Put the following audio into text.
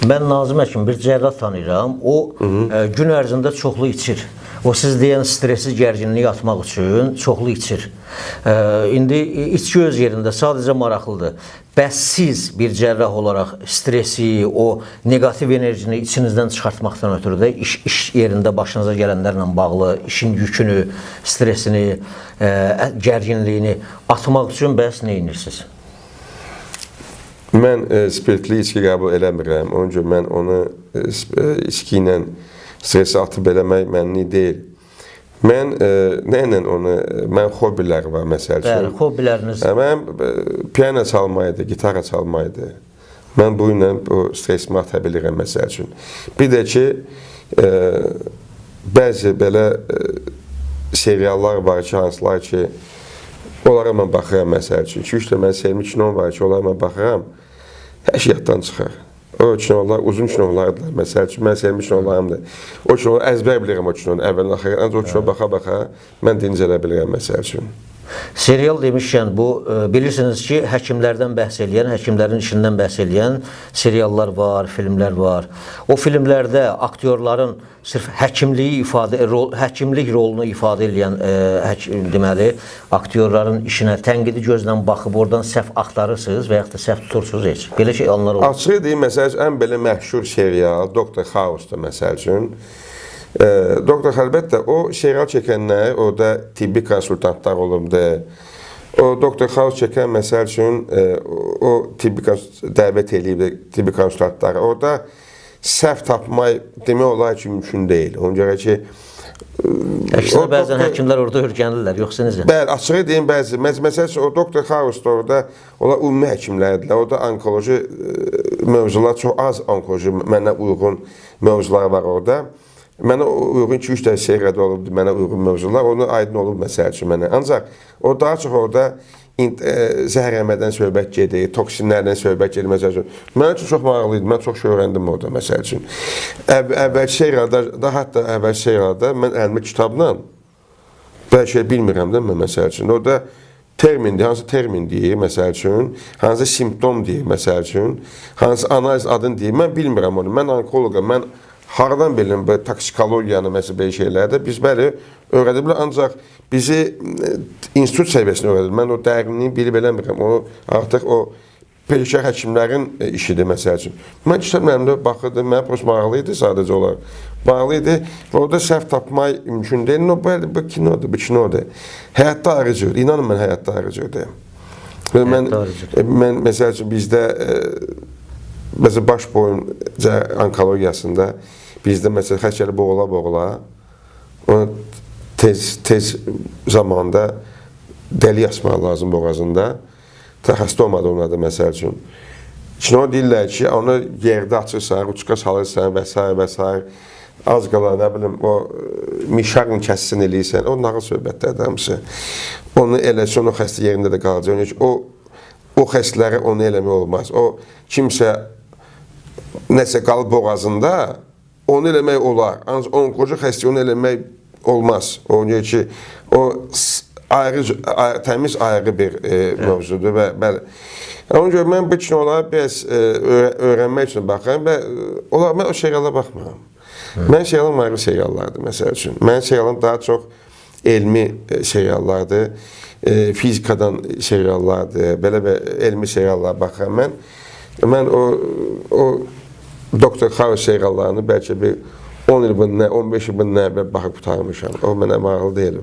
Mən Nazım həkim bir cərrah tanıyıram. O ə, gün ərzində çoxlu içir. O siz deyən stresi, gərginliyi atmaq üçün çoxlu içir. Ə, indi içki öz yerində sadəcə maraqlıdır. Bəs siz bir cərrah olaraq stresi, o neqativ enerjini içinizdən çıxartmaqdan ötürü də iş, iş yerində başınıza gələnlərlə bağlı işin yükünü, stresini, ə, gərginliyini atmaq üçün bəs nə edirsiniz? Mən e, spirtli içki qəbul eləmirəm. Onun üçün mən onu e, e, içki ilə stresi atıb eləmək mənli deyil. Mən e, nə ilə onu, mən hobilər var məsəl üçün. Bəli, hobbiləriniz Hə, Mən e, piano çalmaydı, gitara çalmaydı. Mən bu ilə bu stresimi ata bilirəm məsəl üçün. Bir də ki, e, bəzi belə e, seriallar var ki, hansılar ki, onlara mən baxıram məsəl üçün. 2-3 də mən sevmiş kino var ki, onlara mən baxıram, hər şey yaddan çıxar. O kinolar uzun kinolardılar. Məsəl üçün mən sevmiş kinolarımdır. O kinoları əzbər bilirəm o kinonu əvvəldən axıra. Ancaq o kino baxa-baxa mən dincələ bilirəm məsəl üçün. Serial demişkən bu e, bilirsiniz ki, həkimlərdən bəhs eləyən, həkimlərin işindən eləyən seriallar var, filmlər var. O filmlərdə aktyorların sırf həkimliyi ifadə rol, həkimlik rolunu ifadə edən e, hək, deməli aktyorların işinə tənqidi gözlə baxıb oradan səhv axtarırsınız və yaxud da səhv tutursunuz heç. Belə şey anlar olur. Açığı deyim, məsəl üçün, ən belə məşhur serial Doktor House-da məsəl üçün. E, Doktor əlbəttə o serial çəkənlər orada tibbi konsultantlar olubdu. O Doktor House çəkən məsəl üçün e, o tibbi dəvət eləyib tibbi konsultantları. Orada səhv tapmaq demək olar ki, mümkün deyil. Ona görə ki, Əksinə bəzən həkimlər orada hürgənirlər, yoxsa necə? Bəli, açığı deyim bəzi. Məs məsəl üçün o Doktor House-da orada onlar ümumi həkimlərdirlər. Orada onkoloji e, mövzular çox az onkoloji mənə uyğun mövzular var orada. Mənə uyğun 2-3 dənə seriada olubdu, mənə uyğun mövzular. Onu aydın olub məsəl üçün mənə. Ancaq o daha çox orada e, zəhərləmədən söhbət gedir, toksinlərdən söhbət gedir məsəl üçün. Mənim üçün çox maraqlı idi. Mən çox şey öyrəndim orada məsəl üçün. Əv əvvəl seriada, daha hətta əvvəl seriada mən əlimə kitabla Bəlkə şey bilmirəm də mən məsəl üçün. Orada termindir, hansı termin deyir məsəl üçün, hansı simptom deyir məsəl üçün, hansı analiz adını deyir. Mən bilmirəm onu. Mən onkoloqam. Mən hardan bilim bu toksikologiyanı məsəl belə şeylərdə biz bəli öyrədiblər ancaq bizi e, institut səviyyəsində öyrədib. Mən o dərinliyi bilib eləmirəm. O artıq o peşə həkimlərin e, işidir məsəl üçün. Mən kitab məndə baxırdım, mənə prosta maraqlı idi sadəcə olaraq. Maraqlı idi və orada səhv tapmaq mümkün deyil. No, bəli, bu kinodur, bu kinodur. Həyatda arıcıdır. İnanın mən həyatda arıcıdır. Və mən, e, mən məsəl üçün bizdə e, məsələn baş boyun onkologiyasında bizdə məsələn xəstəli boğula boğula onu tez tez zamanda dəli asmaq lazım boğazında. Ta xəstə olmadı ona da məsəl üçün. Kino deyirlər ki, onu yerdə açırsan, ruçka salırsan və s. və s. Az qala nə bilim o e, mişarla kəssin eləyirsən. O nağıl söhbətlərdir hamısı. Onu eləsə onun xəstə yerində də qalacaq. O o xəstələrə onu eləmək olmaz. O kimsə nəsə qalıb boğazında onu eləmək olar. Ancaq onkoloji xəstə onu eləmək olmaz. Ona görə ki, o ayrı, ayrı təmiz ayrı bir e, mövzudur və bəli. Ona görə mən bu kinolara biraz e, öyrə- öyrənmək üçün baxıram və e, olar mən o seriala baxmıram. Mən serialım ayrı seriallardır məsəl üçün. Mən serialım daha çox elmi e, seriallardır. E, fizikadan seriallardır. Belə və elmi seriallara baxıram mən. Mən o o Doktor House seriallarını bəlkə bir 10 il bundan, 15 il bundan əvvəl baxıb qurtarmışam. O mənə maraqlı deyil.